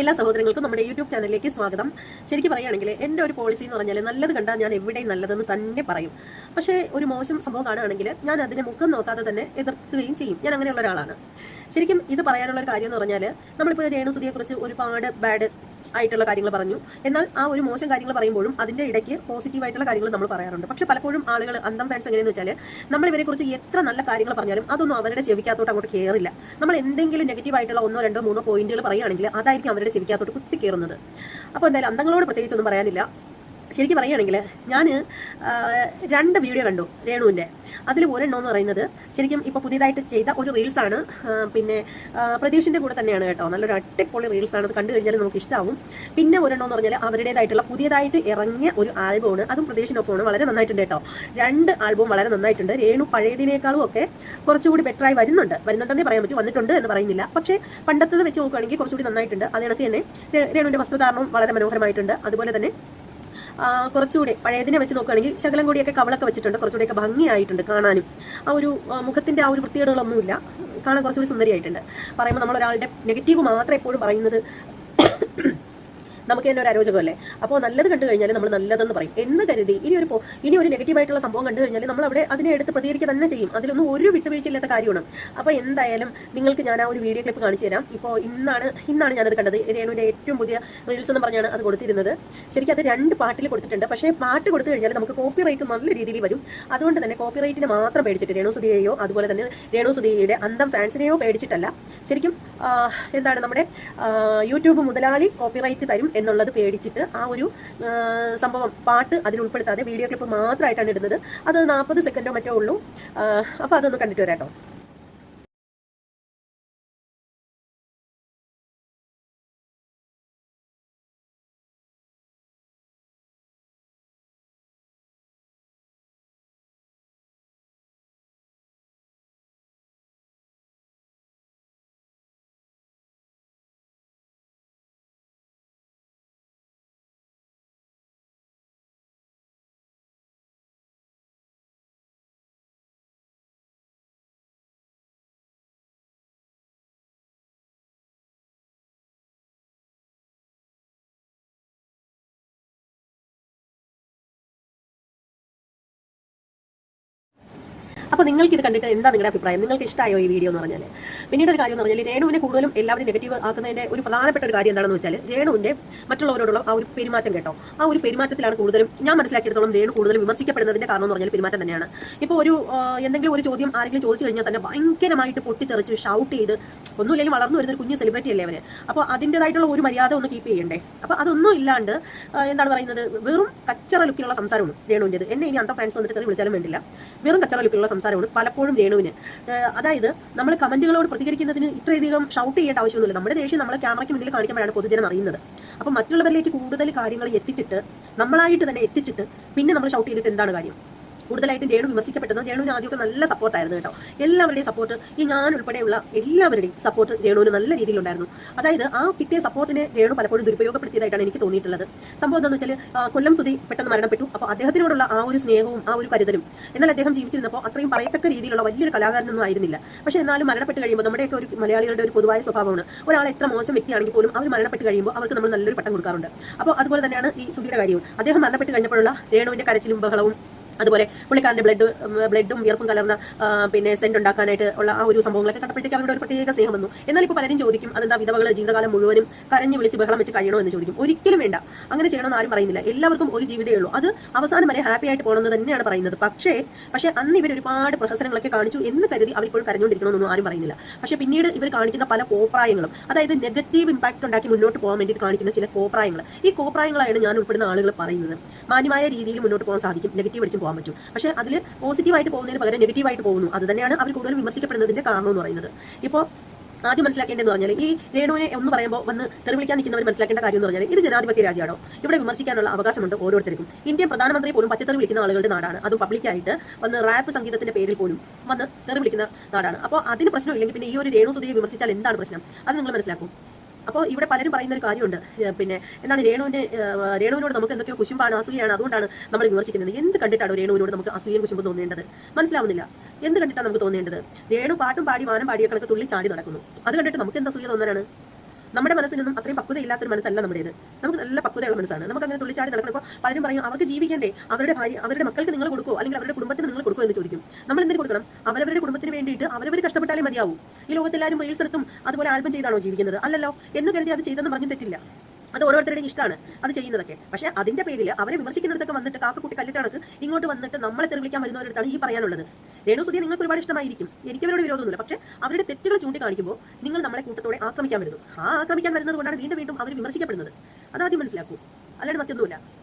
എല്ലാ സഹോദരങ്ങൾക്കും നമ്മുടെ യൂട്യൂബ് ചാനലിലേക്ക് സ്വാഗതം. ശരിക്കും പറയുകയാണെങ്കിൽ എന്റെ ഒരു പോളിസി എന്ന് പറഞ്ഞാൽ നല്ലത് കണ്ടാൽ ഞാൻ എവിടെയും നല്ലതെന്ന് തന്നെ പറയും. പക്ഷേ ഒരു മോശം സംഭവം കാണുകയാണെങ്കിൽ ഞാൻ അതിനെ മുഖം നോക്കാതെ തന്നെ എതിർക്കുകയും ചെയ്യും. ഞാൻ അങ്ങനെയുള്ള ഒരാളാണ്. ശരിക്കും ഇത് പറയാനുള്ള ഒരു കാര്യം എന്ന് പറഞ്ഞാൽ നമ്മളിപ്പോൾ രേണുസുതിയെക്കുറിച്ച് ഒരുപാട് ബാഡ് ആയിട്ടുള്ള കാര്യങ്ങൾ പറഞ്ഞു. എന്നാൽ ആ ഒരു മോശം കാര്യങ്ങൾ പറയുമ്പോഴും അതിന്റെ ഇടയ്ക്ക് പോസിറ്റീവ് ആയിട്ടുള്ള കാര്യങ്ങൾ നമ്മൾ പറയാറുണ്ട്. പക്ഷെ പലപ്പോഴും ആളുകൾ അന്തം ഫാൻസ് എങ്ങനെയെന്ന് വെച്ചാൽ നമ്മൾ ഇവരെ കുറിച്ച് എത്ര നല്ല കാര്യങ്ങൾ പറഞ്ഞാലും അതൊന്നും അവരുടെ ചെവിക്കകത്തോട്ട് അങ്ങോട്ട് കയറില്ല നമ്മൾ എന്തെങ്കിലും നെഗറ്റീവ് ആയിട്ടുള്ള ഒന്നോ രണ്ടോ മൂന്നോ പോയിന്റുകൾ പറയുകയാണെങ്കിൽ അതായിരിക്കും അവരുടെ ചെവിക്കകത്തോട്ട് കുത്തി കയറുന്നത് അപ്പോൾ എന്തായാലും അന്തങ്ങളോട് പ്രത്യേകിച്ചൊന്നും പറയാനില്ല. ശരിക്കും പറയുകയാണെങ്കിൽ ഞാൻ രണ്ട് വീഡിയോ കണ്ടു രേണുവിന്റെ. അതിൽ ഒരെണ്ണം എന്ന് പറയുന്നത് ശരിക്കും ഇപ്പോൾ പുതിയതായിട്ട് ചെയ്ത ഒരു റീൽസാണ് പിന്നെ പ്രതീക്ഷിന്റെ കൂടെ തന്നെയാണ് കേട്ടോ. നല്ലൊരു അട്ടിപ്പൊളി റീൽസാണ് അത് കണ്ടു കഴിഞ്ഞാൽ നമുക്ക് ഇഷ്ടമാവും പിന്നെ ഒരെണ്ണം എന്ന് പറഞ്ഞാൽ അവരുടേതായിട്ടുള്ള പുതിയതായിട്ട് ഇറങ്ങിയ ഒരു ആൽബമാണ്. അതും പ്രതീഷിനൊപ്പമാണ്. വളരെ നന്നായിട്ടുണ്ട് കേട്ടോ. രണ്ട് ആൽബവും വളരെ നന്നായിട്ടുണ്ട്. രേണു പഴയതിനേക്കാളും ഒക്കെ കുറച്ചുകൂടി ബെറ്ററായി വരുന്നുണ്ട്. വരുന്നുണ്ടെന്നേ പറയാൻ പറ്റും. വന്നിട്ടുണ്ട് എന്ന് പറയുന്നില്ല. പക്ഷേ പണ്ടത്തത് വെച്ച് നോക്കുകയാണെങ്കിൽ കുറച്ചുകൂടി നന്നായിട്ടുണ്ട്. അതിനകത്ത് തന്നെ രേണുവിന്റെ വസ്ത്രധാരണവും വളരെ മനോഹരമായിട്ടുണ്ട്. അതുപോലെ തന്നെ കുറച്ചുകൂടി പഴയതിനെ വെച്ച് നോക്കുകയാണെങ്കിൽ ശകലം കൂടിയൊക്കെ കവളൊക്കെ വെച്ചിട്ടുണ്ട്. കുറച്ചുകൂടിയൊക്കെ ഭംഗിയായിട്ടുണ്ട് കാണാനും. ആ ഒരു മുഖത്തിന്റെ ആ ഒരു വൃത്തികേടുകളൊന്നുമില്ല. കാണാൻ കുറച്ചുകൂടി സുന്ദരിയായിട്ടുണ്ട്. പറയുമ്പോൾ നമ്മൾ ഒരാളുടെ നെഗറ്റീവ് മാത്രം എപ്പോഴും പറയുന്നത് നമുക്ക് തന്നെ ഒരു അരോചകമല്ലേ? അപ്പോൾ നല്ലത് കണ്ടു കഴിഞ്ഞാൽ നമ്മൾ നല്ലതെന്ന് പറയും. എന്ന് കരുതി ഇനി ഒരു ഇനി ഒരു നെഗറ്റീവ് ആയിട്ടുള്ള സംഭവം കണ്ടു കഴിഞ്ഞാൽ നമ്മൾ അവിടെ അതിനെ എടുത്ത് പ്രതികരിക്കുക തന്നെ ചെയ്യും. അതിലൊന്നും ഒരു വിട്ടുവീഴ്ചയില്ലാത്ത കാര്യമാണ്. അപ്പോൾ എന്തായാലും നിങ്ങൾക്ക് ഞാൻ ആ ഒരു വീഡിയോ ക്ലിപ്പ് കാണിച്ചു തരാം. ഇപ്പോൾ ഇന്നാണ് ഇന്നാണ് ഞാനത് കണ്ടത്. രേണുവിന്റെ ഏറ്റവും പുതിയ റീൽസ് എന്ന് പറഞ്ഞാണ് അത് കൊടുത്തിരുന്നത്. ശരിക്കും അത് രണ്ട് പാട്ടിൽ കൊടുത്തിട്ടുണ്ട്. പക്ഷേ പാട്ട് കൊടുത്തു കഴിഞ്ഞാൽ നമുക്ക് കോപ്പി റൈറ്റ് നല്ല രീതിയിൽ വരും. അതുകൊണ്ട് തന്നെ കോപ്പി റൈറ്റിനെ മാത്രം പേടിച്ചിട്ട് രേണു സുധിയെയോ അതുപോലെ തന്നെ രേണു സുധിയുടെ അന്തം ഫാൻസിനെയോ പേടിച്ചിട്ടല്ല. ശരിക്കും എന്താണ് നമ്മുടെ യൂട്യൂബ് മുതലാളി കോപ്പിറൈറ്റ് തരും എന്നുള്ളത് പേടിച്ചിട്ട് ആ ഒരു സംഭവം പാട്ട് അതിൽ ഉൾപ്പെടുത്താതെ വീഡിയോ ക്ലിപ്പ് മാത്രമായിട്ടാണ് ഇടുന്നത്. അത് നാൽപ്പത് സെക്കൻഡോ മറ്റോ ഉള്ളൂ. അപ്പോൾ അതൊന്ന് കണ്ടിട്ട് വരാട്ടോ. അപ്പോൾ നിങ്ങൾക്ക് ഇത് കണ്ടിട്ട് എന്താ നിങ്ങളുടെ അഭിപ്രായം? നിങ്ങൾക്ക് ഇഷ്ടമായോ ഈ വീഡിയോ എന്ന് പറഞ്ഞാൽ പിന്നീട് ഒരു കാര്യം എന്ന് പറഞ്ഞാൽ രേണുവിനെ കൂടുതലും എല്ലാവരും നെഗറ്റീവ് ആക്കുന്നതിന്റെ ഒരു പ്രധാനപ്പെട്ട ഒരു കാര്യം എന്താണെന്ന് വെച്ചാൽ രേണുവിന്റെ മറ്റുള്ളവരോടുള്ള ആ ഒരു പെരുമാറ്റം കേട്ടോ. ആ ഒരു പെരുമാറ്റത്തിലാണ് കൂടുതലും ഞാൻ മനസ്സിലാക്കിയെടുത്തോളം രേണു കൂടുതലും വിമർശിക്കപ്പെടുന്നതിന്റെ കാരണം എന്ന് പറഞ്ഞാൽ പെരുമാറ്റം തന്നെയാണ്. ഇപ്പോൾ ഒരു എന്തെങ്കിലും ഒരു ചോദ്യം ആരെങ്കിലും ചോദിച്ചു കഴിഞ്ഞാൽ തന്നെ ഭയങ്കരമായിട്ട് പൊട്ടിത്തെറിച്ച് ഷൗട്ട് ചെയ്ത് ഒന്നുമില്ലെങ്കിൽ വളർന്നു വരുന്ന ഒരു കുഞ്ഞ് സെലിബ്രിറ്റി അല്ലേ അവർ? അപ്പോൾ അതിന്റെതായിട്ടുള്ള ഒരു മര്യാദ ഒന്ന് കീപ്പ് ചെയ്യണ്ടേ? അപ്പോൾ അതൊന്നും ഇല്ലാണ്ട് എന്താണ് പറയുന്നത്? വെറും കച്ചറ ലുക്കിലുള്ള സംസാരമാണ് രേണുവിന്റെത് എന്നെ ഇനി അന്ത ഫാൻസ് വന്നിട്ട് വിളിച്ചാലും വേണ്ടില്ല. വെറും കച്ചറ ലുക്കിലുള്ള സംസാരമാണ് പലപ്പോഴും രേണുവിന്. അതായത് നമ്മൾ കമന്റുകളോട് പ്രതികരിക്കുന്നതിന് ഇത്രയധികം ഷൗട്ട് ചെയ്യേണ്ട ആവശ്യമൊന്നുമില്ല. നമ്മുടെ ദേഷ്യം നമ്മൾ ക്യാമറയ്ക്ക് മുന്നിൽ കാണിക്കുമ്പോഴാണ് പൊതുജനം അറിയുന്നത്. അപ്പോൾ മറ്റുള്ളവരിലേക്ക് കൂടുതൽ കാര്യങ്ങൾ എത്തിച്ചിട്ട് നമ്മളായിട്ട് തന്നെ എത്തിച്ചിട്ട് പിന്നെ നമ്മൾ ഷൗട്ട് ചെയ്തിട്ട് എന്താണ് കാര്യം? കൂടുതലായിട്ടും രേണു വിമർശിക്കപ്പെട്ടത് രേണുവിന് ആദ്യമൊക്കെ നല്ല സപ്പോർട്ടായിരുന്നു കേട്ടോ. എല്ലാവരുടെയും സപ്പോർട്ട് ഈ ഞാൻ ഉൾപ്പെടെയുള്ള എല്ലാവരുടെയും സപ്പോർട്ട് രേണുവിന് നല്ല രീതിയിലുണ്ടായിരുന്നു. അതായത് ആ കിട്ടിയ സപ്പോർട്ടിനെ രേണു പലപ്പോഴും ദുരുപയോഗപ്പെടുത്തിയതായിട്ടാണ് എനിക്ക് തോന്നിയിട്ടുള്ളത്. സംഭവം എന്താണെന്ന് വെച്ചാൽ കൊല്ലം സുധി പെട്ടെന്ന് മരണപ്പെട്ടു. അപ്പോൾ അദ്ദേഹത്തിനോടുള്ള ആ ഒരു സ്നേഹവും ആ ഒരു കരുതലും എന്നാൽ അദ്ദേഹം ജീവിച്ചിരുന്നപ്പോൾ അത്രയും പറയത്തക്ക രീതിയിലുള്ള വലിയൊരു കലാകാരനൊന്നും ആയിരുന്നില്ല. പക്ഷേ എന്നാലും മരണപ്പെട്ട് കഴിയുമ്പോൾ നമ്മുടെയൊക്കെ ഒരു മലയാളികളുടെ ഒരു പൊതുവായ സ്വഭാവമാണ് ഒരാൾ എത്ര മോശം വ്യക്തിയാണെങ്കിൽ പോലും അവർ മരണപ്പെട്ട് കഴിയുമ്പോൾ അവർക്ക് നമ്മൾ നല്ലൊരു പട്ടം കൊടുക്കാറുണ്ട്. അപ്പോൾ അതുപോലെ തന്നെയാണ് ഈ സുധിയുടെ കാര്യവും. അദ്ദേഹം മരണപ്പെട്ട് കഴിഞ്ഞപ്പോഴുള്ള രേണുവിന്റെ കരച്ചിലും ബഹളവും അതുപോലെ പുള്ളിക്കാരന്റെ ബ്ലഡ് ബ്ലഡും വിയർപ്പും കലർന്ന പിന്നെ സെന്റ് ഉണ്ടാക്കാനായിട്ട് ഉള്ള ആ ഒരു സംഭവങ്ങളൊക്കെ കണ്ടപ്പോഴത്തേക്ക് അവരുടെ ഒരു പ്രത്യേക സ്നേഹം വന്നു. എന്നാൽ ഇപ്പോൾ പലരും ചോദിക്കും അതെന്താ വിധവകൾ ജീവിതകാലം മുഴുവനും കരഞ്ഞു വിളിച്ച് ബഹളം വെച്ച് കഴിയണോ എന്ന് ചോദിക്കും. ഒരിക്കലും വേണ്ട. അങ്ങനെ ചെയ്യണമെന്ന് ആരും പറയുന്നില്ല. എല്ലാവർക്കും ഒരു ജീവിതമേ ഉള്ളൂ. അത് അവസാനം വരെ ഹാപ്പി ആയിട്ട് പോകണം എന്ന് തന്നെയാണ് പറയുന്നത്. പക്ഷേ പക്ഷേ അന്ന് ഇവർ ഒരുപാട് പ്രഹസനങ്ങളൊക്കെ കാണിച്ചു എന്ന് കരുതി അവരിപ്പോൾ കരഞ്ഞുകൊണ്ടിരിക്കണമെന്നൊന്നും ആരും പറയുന്നില്ല. പക്ഷേ പിന്നീട് ഇവർ കാണിക്കുന്ന പല കോപ്രായങ്ങളും അതായത് നെഗറ്റീവ് ഇമ്പാക്ട് ഉണ്ടാക്കി മുന്നോട്ട് പോകാൻ വേണ്ടിയിട്ട് കാണിക്കുന്ന ചില കോപ്രായങ്ങൾ. ഈ കോപ്രായങ്ങളാണ് ഞാൻ ഉൾപ്പെടുന്ന ആളുകൾ പറയുന്നത്. മാന്യമായ രീതിയിൽ മുന്നോട്ട് പോകാൻ സാധിക്കും. നെഗറ്റീവ് അടിച്ചും പോകാൻ പറ്റും. പക്ഷേ അതിൽ പോസിറ്റീവായിട്ട് പോകുന്നതിന് പകരം നെഗറ്റീവായിട്ട് പോകുന്നു. അത് തന്നെയാണ് അവർ കൂടുതൽ വിമർശിക്കപ്പെടുന്നതിന്റെ കാരണം എന്ന് പറയുന്നത്. ഇപ്പോൾ ആദ്യം മനസ്സിലാക്കേണ്ടതെന്ന് പറഞ്ഞാൽ ഈ രേണുവിനെ ഒന്ന് പറയുമ്പോൾ വന്ന് തെറി വിളിക്കാൻ നിൽക്കുന്നവർ മനസ്സിലാക്കേണ്ട കാര്യം എന്ന് പറഞ്ഞാൽ ഇത് ജനാധിപത്യ രാജ്യമാണോ? ഇവിടെ വിമർശിക്കാനുള്ള അവകാശമുണ്ട് ഓരോരുത്തർക്കും. ഇന്ത്യൻ പ്രധാനമന്ത്രി പോലും പച്ചത്തെറി വിളിക്കുന്ന ആളുകളുടെ നാടാണ്. അതും പബ്ലിക്കായിട്ട് വന്ന് റാപ്പ് സംഗീതത്തിന്റെ പേരിൽ പോലും വന്ന് തെറി വിളിക്കുന്ന നാടാണ്. അപ്പോൾ അതിന് പ്രശ്നമില്ലെങ്കിൽ പിന്നെ ഈ ഒരു രേണു സുധിയെ വിമർശിച്ചാൽ എന്താണ് പ്രശ്നം? അത് നിങ്ങൾ മനസ്സിലാക്കും. അപ്പോൾ ഇവിടെ പലരും പറയുന്ന ഒരു കാര്യമുണ്ട് പിന്നെ എന്താണ് രേണുവിന്റെ രേണുവിനോട് നമുക്ക് എന്തൊക്കെയോ കുശുമ്പാണ് അസൂയാണ് അതുകൊണ്ടാണ് നമ്മൾ വിമർശിക്കുന്നത്. എന്ത് കണ്ടിട്ടാണ് രേണുവിനോട് നമുക്ക് അസൂയയും കുശുമ്പും തോന്നേണ്ടത്? മനസ്സിലാവുന്നില്ല. എന്ത് കണ്ടിട്ടാണ് നമുക്ക് തോന്നേണ്ടത്? രേണു പാട്ടും പാടി വാനം പാടിയ കണക്ക് തുള്ളി ചാടി നടക്കുന്നു. അത് കണ്ടിട്ട് നമുക്ക് എന്താ അസൂയ തോന്നാനാണ്? നമ്മുടെ മനസ്സിനൊന്നും അത്രയും പക്വതയില്ലാത്തൊരു മനസ്സല്ല നമ്മുടേത്. നമുക്ക് നല്ല പക്വതയുള്ള മനസ്സാണ്. നമുക്ക് അങ്ങനെ തുള്ളിച്ചാടി നടക്കുമ്പോൾ പലരും പറയും അവർക്ക് ജീവിക്കണ്ടേ? അവരുടെ ഭാര്യ അവരുടെ മക്കൾക്ക് നിങ്ങൾ കൊടുക്കുമോ അല്ലെങ്കിൽ അവരുടെ കുടുംബത്തിന് നിങ്ങൾ കൊടുക്കുമോ എന്ന് ചോദിക്കും. നമ്മൾ എന്തിനു കൊടുക്കണം? അവരവരുടെ കുടുംബത്തിന് വേണ്ടിയിട്ട് അവരവർ കഷ്ടപ്പെട്ടാലേ മതിയാവും. ഈ ലോകത്തെല്ലാവരും റീൽസ് എടുത്തും അതുപോലെ ആൽബം ചെയ്താണോ ജീവിക്കുന്നത്? അല്ലല്ലോ. എന്ന് കരുതി അത് ചെയ്തെന്ന് പറഞ്ഞു തെറ്റില്ല. അത് ഓരോരുത്തരുടെയും ഇഷ്ടമാണ് അത് ചെയ്യുന്നതൊക്കെ. പക്ഷെ അതിന്റെ പേരിൽ അവരെ വിമർശിക്കുന്നിടത്തൊക്കെ വന്നിട്ട് കാക്കക്കുട്ടി കല്ലിട്ടണക്ക് ഇങ്ങോട്ട് വന്നിട്ട് നമ്മളെ തെറിവിളിക്കാൻ വരുന്നവരടുത്താണ് ഈ പറയാനുള്ളത്. രേണു സുധിയെ നിങ്ങൾക്ക് ഒരുപാട് ഇഷ്ടമായിരിക്കും. എനിക്ക് അവരോട് വിരോധമൊന്നുമില്ല. പക്ഷെ അവരുടെ തെറ്റുകൾ ചൂണ്ടിക്കാണിക്കുമ്പോൾ നിങ്ങൾ നമ്മളെ കൂട്ടത്തോടെ ആക്രമിക്കാൻ വരുന്നു. ആ ആക്രമിക്കാൻ വരുന്നത് കൊണ്ടാണ് വീണ്ടും വീണ്ടും അവർ വിമർശിക്കപ്പെടുന്നത്. അതാദ്യം മനസ്സിലാക്കൂ. അല്ലാണ്ട് മറ്റൊന്നുമില്ല.